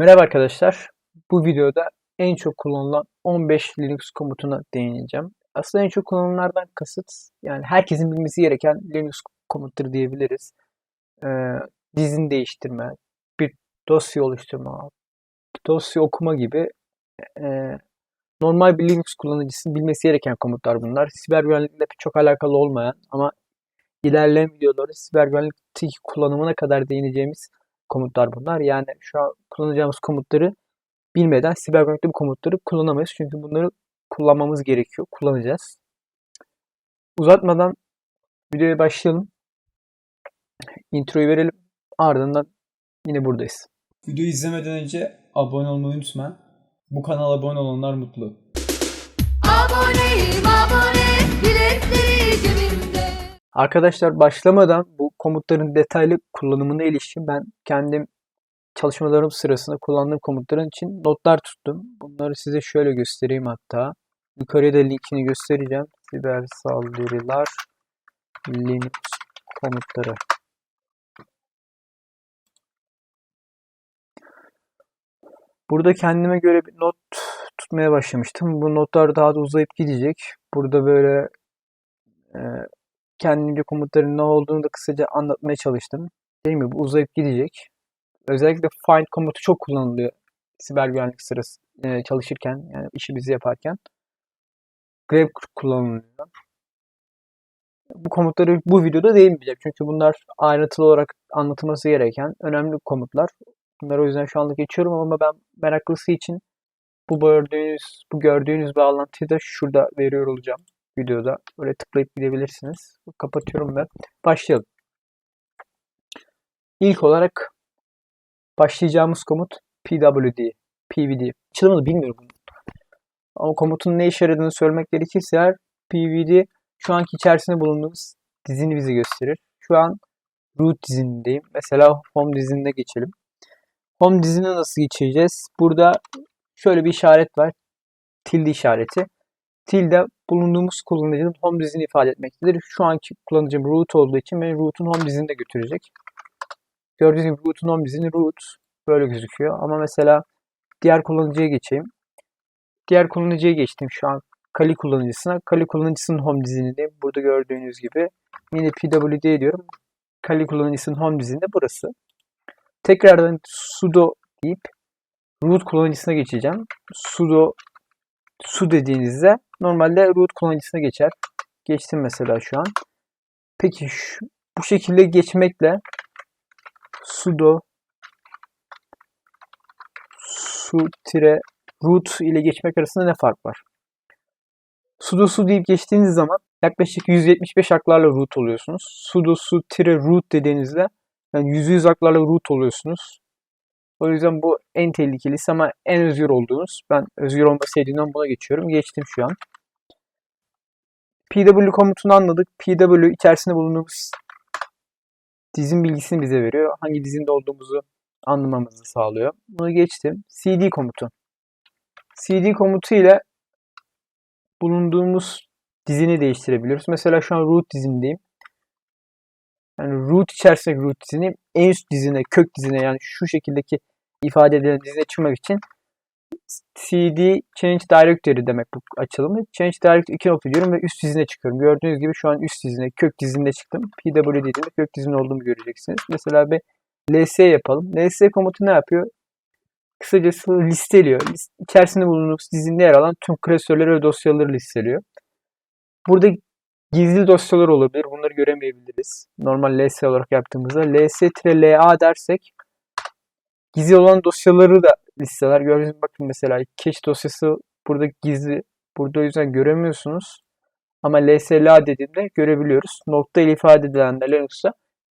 Merhaba arkadaşlar. Bu videoda en çok kullanılan 15 Linux komutuna değineceğim. Aslında en çok kullanılanlardan kasıt yani herkesin bilmesi gereken Linux komutları diyebiliriz. Ee, dizin değiştirme, bir dosya oluşturma, dosya okuma gibi e, normal bir Linux kullanıcısının bilmesi gereken komutlar bunlar. Siber güvenlikle çok alakalı olmayan ama ilerleyen videolarda siber güvenlikteki kullanımına kadar değineceğimiz komutlar bunlar. Yani şu an kullanacağımız komutları bilmeden siber güvenlikte bu komutları kullanamayız. Çünkü bunları kullanmamız gerekiyor. Kullanacağız. Uzatmadan videoya başlayalım. Introyu verelim. Ardından yine buradayız. Videoyu izlemeden önce abone olmayı unutma. Bu kanala abone olanlar mutlu. Aboneyim abone. Arkadaşlar başlamadan bu komutların detaylı kullanımına ilişkin ben kendim çalışmalarım sırasında kullandığım komutların için notlar tuttum. Bunları size şöyle göstereyim hatta. Yukarıya da linkini göstereceğim. Siber saldırılar Linux komutları. Burada kendime göre bir not tutmaya başlamıştım. Bu notlar daha da uzayıp gidecek. Burada böyle e, kendimce komutların ne olduğunu da kısaca anlatmaya çalıştım. Değil mi? Bu uzayıp gidecek. Özellikle find komutu çok kullanılıyor siber güvenlik sırası e, çalışırken yani işimizi yaparken. grep kullanılıyor. Bu komutları bu videoda değinmeyeceğim. Çünkü bunlar ayrıntılı olarak anlatılması gereken önemli komutlar. Bunları o yüzden şu anda geçiyorum ama ben meraklısı için bu gördüğünüz bu gördüğünüz bağlantıyı da şurada veriyor olacağım videoda. Böyle tıklayıp gidebilirsiniz. Kapatıyorum ve başlayalım. İlk olarak başlayacağımız komut pwd, pvd. Açılımını bilmiyorum bunun. Ama komutun ne işe yaradığını söylemek gerekirse eğer pvd şu anki içerisinde bulunduğumuz dizini bize gösterir. Şu an root dizinindeyim. Mesela home dizinine geçelim. Home dizine nasıl geçeceğiz? Burada şöyle bir işaret var. Tilde işareti. Tilde bulunduğumuz kullanıcının home dizini ifade etmektedir. Şu anki kullanıcım root olduğu için beni root'un home dizine de götürecek. Gördüğünüz gibi root'un home dizini root böyle gözüküyor. Ama mesela diğer kullanıcıya geçeyim. Diğer kullanıcıya geçtim şu an. Kali kullanıcısına. Kali kullanıcısının home dizinindeyim. Burada gördüğünüz gibi. Yine pwd diyorum. Kali kullanıcısının home dizinde burası. Tekrardan sudo deyip root kullanıcısına geçeceğim. Sudo su dediğinizde normalde root kullanıcısına geçer. Geçtim mesela şu an. Peki şu, bu şekilde geçmekle sudo su tire root ile geçmek arasında ne fark var? sudo su deyip geçtiğiniz zaman yaklaşık 175 haklarla root oluyorsunuz. sudo su tire root dediğinizde yani %100 haklarla root oluyorsunuz. O yüzden bu en tehlikelisi ama en özgür olduğunuz. Ben özgür olma sevdiğimden buna geçiyorum. Geçtim şu an. PW komutunu anladık. PW içerisinde bulunduğumuz dizin bilgisini bize veriyor. Hangi dizinde olduğumuzu anlamamızı sağlıyor. Bunu geçtim. CD komutu. CD komutu ile bulunduğumuz dizini değiştirebiliyoruz. Mesela şu an root dizindeyim. Yani root içerisinde root dizini en üst dizine, kök dizine yani şu şekildeki ifade edilen dizine çıkmak için cd change directory demek bu açılımı. Change directory 2 nokta diyorum ve üst dizine çıkıyorum. Gördüğünüz gibi şu an üst dizine, kök dizine çıktım. pw dediğimde kök dizinde olduğumu göreceksiniz. Mesela bir ls yapalım. ls komutu ne yapıyor? Kısacası listeliyor. List, içerisinde bulunduğumuz dizinde yer alan tüm klasörleri ve dosyaları listeliyor. Burada gizli dosyalar olabilir. Bunları göremeyebiliriz. Normal ls olarak yaptığımızda ls-la dersek gizli olan dosyaları da listeler. Gördüğünüz gibi bakın mesela cache dosyası burada gizli. Burada o yüzden göremiyorsunuz. Ama lsla dediğimde görebiliyoruz. Nokta ile ifade edilen de Linux'ta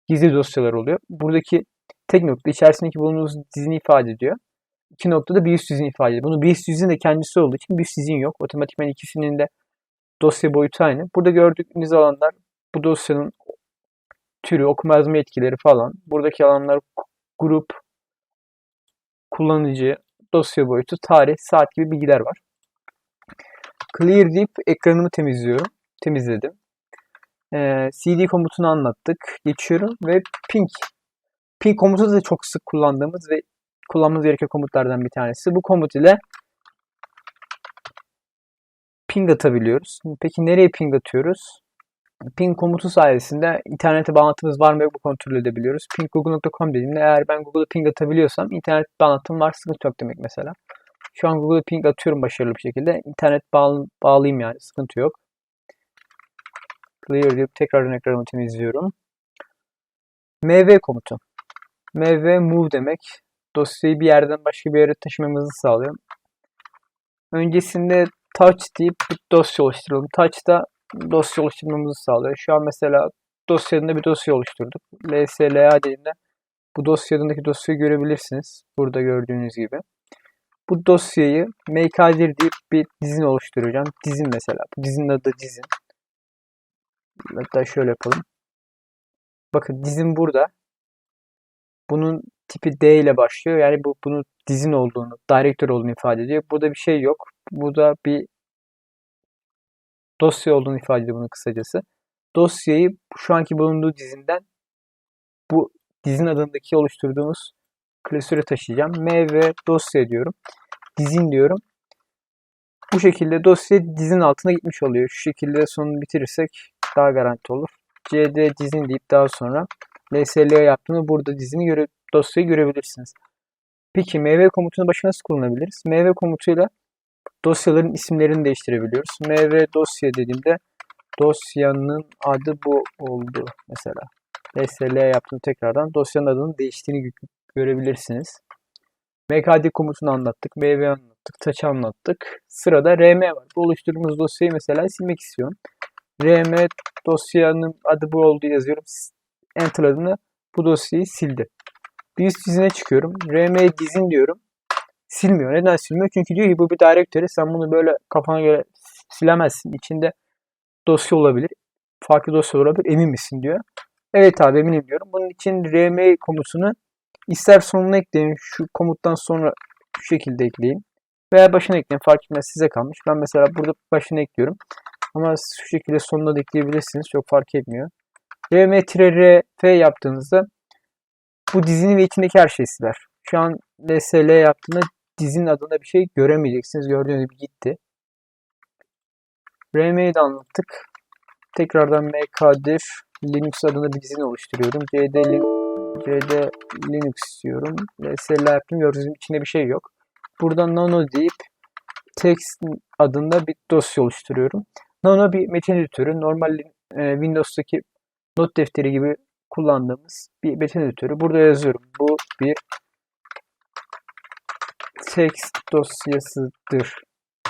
gizli dosyalar oluyor. Buradaki tek nokta içerisindeki bulunduğunuz dizini ifade ediyor. İki noktada bir üst dizini ifade ediyor. Bunu bir üst dizinin de kendisi olduğu için bir üst dizin yok. Otomatikman ikisinin de dosya boyutu aynı. Burada gördüğünüz alanlar bu dosyanın türü, okuma yazma etkileri falan. Buradaki alanlar grup, kullanıcı, dosya boyutu, tarih, saat gibi bilgiler var. Clear deyip ekranımı temizliyorum. Temizledim. Ee, cd komutunu anlattık. Geçiyorum ve ping. Ping komutu da çok sık kullandığımız ve kullanmamız gereken komutlardan bir tanesi. Bu komut ile ping atabiliyoruz. Peki nereye ping atıyoruz? Ping komutu sayesinde internete bağlantımız var mı yok mu kontrol edebiliyoruz. Ping google.com dediğimde eğer ben Google'a ping atabiliyorsam internet bağlantım var sıkıntı yok demek mesela. Şu an Google'a ping atıyorum başarılı bir şekilde. İnternet bağlı, bağlıyım yani sıkıntı yok. Clear deyip tekrardan ekranımı temizliyorum. mv komutu. mv move demek. Dosyayı bir yerden başka bir yere taşımamızı sağlıyor. Öncesinde touch deyip bir dosya oluşturalım. Touch da dosya oluşturmamızı sağlıyor. Şu an mesela dosyanın bir dosya oluşturduk. lsla dediğimde bu dosyadaki dosyayı görebilirsiniz. Burada gördüğünüz gibi. Bu dosyayı mkdir deyip bir dizin oluşturacağım. Dizin mesela. Bu dizinin adı dizin. Hatta şöyle yapalım. Bakın dizin burada. Bunun tipi D ile başlıyor. Yani bu bunun dizin olduğunu, director olduğunu ifade ediyor. Burada bir şey yok. Burada bir dosya olduğunu ifade ediyor bunun kısacası. Dosyayı şu anki bulunduğu dizinden bu dizin adındaki oluşturduğumuz klasöre taşıyacağım. M ve dosya diyorum. Dizin diyorum. Bu şekilde dosya dizin altına gitmiş oluyor. Şu şekilde sonunu bitirirsek daha garanti olur. cd dizin deyip daha sonra lsla yaptığını burada dizini göre, dosyayı görebilirsiniz. Peki mv komutunun başına nasıl kullanabiliriz? mv komutuyla dosyaların isimlerini değiştirebiliyoruz. mv dosya dediğimde dosyanın adı bu oldu mesela. lsla yaptım tekrardan dosyanın adının değiştiğini gö- görebilirsiniz. mkd komutunu anlattık, mv anlattık, touch anlattık. Sırada rm var. Bu oluşturduğumuz dosyayı mesela silmek istiyorum. rm dosyanın adı bu oldu yazıyorum. Enter'ladığında bu dosyayı sildi. Üst dizine çıkıyorum. rm dizin diyorum. Silmiyor. Neden silmiyor? Çünkü diyor ki bu bir directory. Sen bunu böyle kafana göre silemezsin. İçinde dosya olabilir. Farklı dosya olabilir. Emin misin diyor. Evet abi eminim diyorum. Bunun için rm komutunu ister sonuna ekleyin. Şu komuttan sonra şu şekilde ekleyin. Veya başına ekleyin. Fark etmez size kalmış. Ben mesela burada başına ekliyorum. Ama şu şekilde sonuna da ekleyebilirsiniz. Çok fark etmiyor. rm-rf yaptığınızda bu dizinin ve içindeki her şeyi siler. Şu an lsl yaptığında dizinin adında bir şey göremeyeceksiniz. Gördüğünüz gibi gitti. rm'yi anlattık. Tekrardan mkdir linux adında bir dizini oluşturuyorum. cd, cd linux istiyorum. lsl yaptım. Gördüğünüz gibi içinde bir şey yok. Buradan nano deyip text adında bir dosya oluşturuyorum. Nano bir metin editörü. Normal e, Windows'taki not defteri gibi kullandığımız bir metin editörü. Burada yazıyorum. Bu bir text dosyasıdır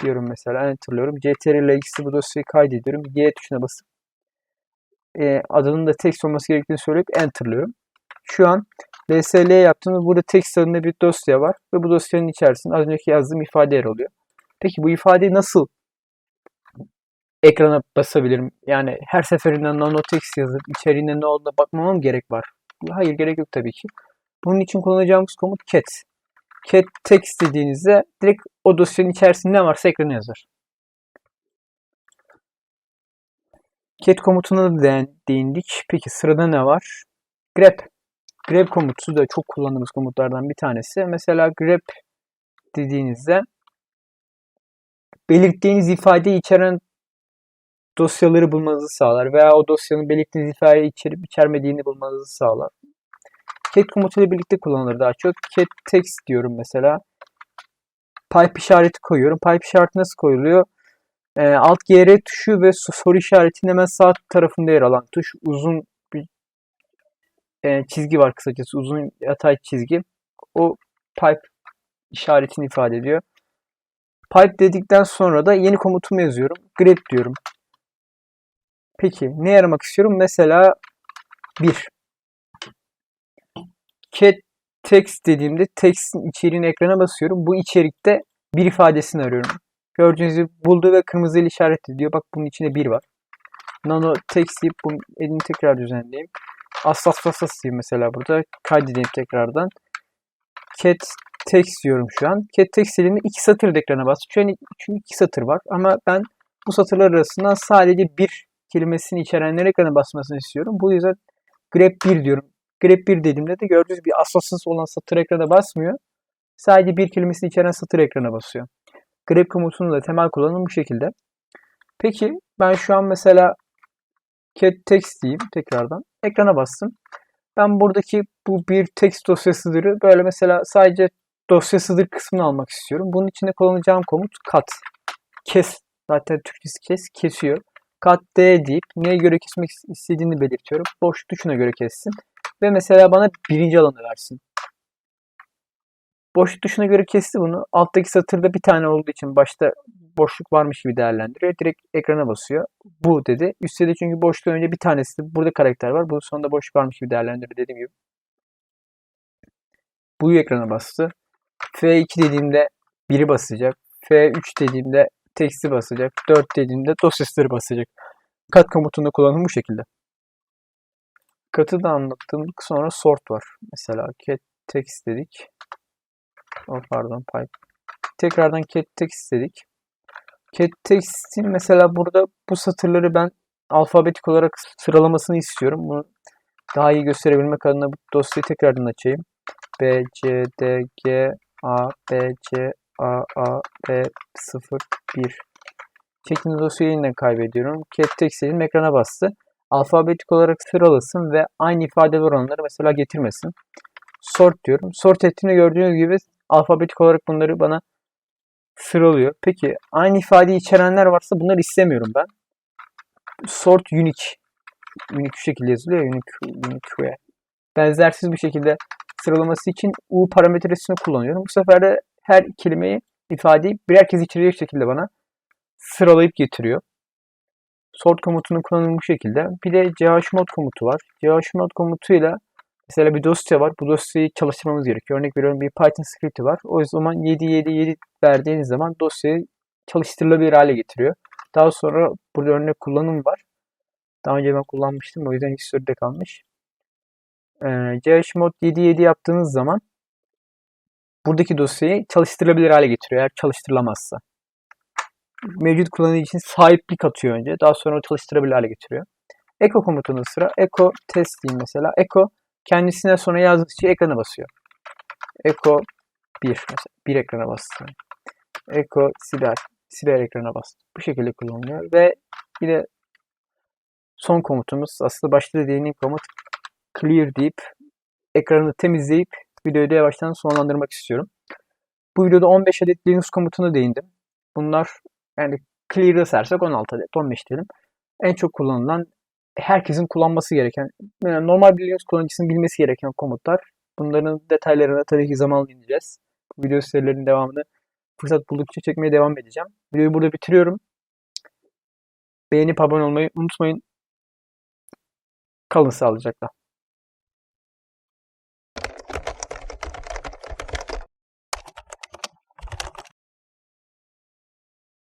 diyorum mesela. Enter'lıyorum. CTRL ile X'i bu dosyayı kaydediyorum. G tuşuna basıp e, adının da text olması gerektiğini söyleyip enter'lıyorum. Şu an LSL yaptığımda burada text adında bir dosya var ve bu dosyanın içerisinde az önceki yazdığım ifade yer alıyor. Peki bu ifadeyi nasıl ekrana basabilirim? Yani her seferinde nano yazıp içeriğinde ne olduğuna bakmama mı gerek var? Hayır gerek yok tabii ki. Bunun için kullanacağımız komut cat. Cat text dediğinizde direkt o dosyanın içerisinde ne varsa ekrana yazar. Cat komutuna da değin- değindik. Peki sırada ne var? grep. Grep komutu da çok kullandığımız komutlardan bir tanesi. Mesela grep dediğinizde belirttiğiniz ifadeyi içeren dosyaları bulmanızı sağlar veya o dosyanın belirttiğiniz ifadeyi içerip içermediğini bulmanızı sağlar. Cat komutuyla birlikte kullanılır daha çok. Cat text diyorum mesela. Pipe işareti koyuyorum. Pipe işareti nasıl koyuluyor? Ee, alt GR tuşu ve so- soru işaretinin hemen sağ tarafında yer alan tuş. Uzun bir e, çizgi var kısacası. Uzun yatay çizgi. O pipe işaretini ifade ediyor. Pipe dedikten sonra da yeni komutumu yazıyorum. grep diyorum. Peki ne yaramak istiyorum? Mesela 1. Cat text dediğimde text'in içeriğini ekrana basıyorum. Bu içerikte bir ifadesini arıyorum. Gördüğünüz gibi buldu ve kırmızı ile işaret ediyor. Bak bunun içinde bir var. Nano text deyip bunun elini tekrar düzenleyeyim. Assas fasas diyeyim mesela burada. Kaydedeyim tekrardan. Cat text diyorum şu an. Cat text dediğimde iki satır ekrana bas. Şu çünkü iki satır var. Ama ben bu satırlar arasından sadece bir kelimesini içerenler ekrana basmasını istiyorum. Bu yüzden grep 1 diyorum. Grep 1 dediğimde de gördüğünüz bir asasız olan satır ekrana basmıyor. sadece bir kelimesini içeren satır ekrana basıyor. Grep komutunun da temel kullanımı bu şekilde. Peki ben şu an mesela cat text diyeyim tekrardan. Ekrana bastım. Ben buradaki bu bir text dosyasıdır. Böyle mesela sadece dosyasıdır kısmını almak istiyorum. Bunun için de kullanacağım komut cut. Kes. Zaten Türkçesi kes. Kesiyor. Cut D deyip neye göre kesmek istediğini belirtiyorum. Boş tuşuna göre kessin. Ve mesela bana birinci alanı versin. Boş tuşuna göre kesti bunu. Alttaki satırda bir tane olduğu için başta boşluk varmış gibi değerlendiriyor. Direkt ekrana basıyor. Bu dedi. Üstte de çünkü boşluğun önce bir tanesi burada karakter var. Bu sonunda boşluk varmış gibi değerlendiriyor dediğim gibi. Bu'yu ekrana bastı. F2 dediğimde 1'i basacak. F3 dediğimde teksti basacak. 4 dediğimde dosyasıları basacak. Kat komutunda kullanım bu şekilde. Katı da anlattım. Sonra sort var. Mesela cat text dedik. Oh, pardon pipe. Tekrardan cat text dedik. Cat text'in mesela burada bu satırları ben alfabetik olarak sıralamasını istiyorum. Bunu daha iyi gösterebilmek adına bu dosyayı tekrardan açayım. B, C, D, G, A, B, C, A, A, B, 0, 1 şeklinde dosyayı yeniden kaybediyorum. Cat text dedim ekrana bastı. Alfabetik olarak sıralasın ve aynı ifadeler olanları mesela getirmesin. Sort diyorum. Sort ettiğini gördüğünüz gibi alfabetik olarak bunları bana sıralıyor. Peki aynı ifadeyi içerenler varsa bunları istemiyorum ben. Sort unique. Unique şu şekilde yazılıyor. Unique, unique. Benzersiz bir şekilde sıralaması için U parametresini kullanıyorum. Bu sefer de her kelimeyi, ifadeyi birer kez içerecek şekilde bana sıralayıp getiriyor. Sort komutunun kullanımı bu şekilde. Bir de chmod komutu var. chmod komutuyla mesela bir dosya var. Bu dosyayı çalıştırmamız gerekiyor. Örnek veriyorum bir Python script'i var. O zaman 777 verdiğiniz zaman dosyayı çalıştırılabilir hale getiriyor. Daha sonra burada örnek kullanım var. Daha önce ben kullanmıştım. O yüzden historide kalmış. Ee, chmod 77 yaptığınız zaman buradaki dosyayı çalıştırılabilir hale getiriyor. Eğer çalıştırılamazsa mevcut kullanıcı için sahiplik atıyor önce. Daha sonra o çalıştırabilir hale getiriyor. Echo komutunun sıra. Echo test diyeyim mesela. Echo kendisine sonra yazdığı için ekrana basıyor. Echo 1 mesela. Bir ekrana bastı. Echo siber. Siber ekrana bastı. Bu şekilde kullanılıyor. Ve de son komutumuz aslında başta da değindiğim komut clear deyip ekranı temizleyip videoyu da yavaştan sonlandırmak istiyorum. Bu videoda 15 adet Linux komutuna değindim. Bunlar yani clear'ı sersek 16 adet, 15 diyelim. En çok kullanılan, herkesin kullanması gereken, yani normal bir Linux kullanıcısının bilmesi gereken komutlar. Bunların detaylarına tabii ki zamanla ineceğiz. Bu video serilerinin devamını fırsat buldukça çekmeye devam edeceğim. Videoyu burada bitiriyorum. Beğenip abone olmayı unutmayın. Kalın sağlıcakla.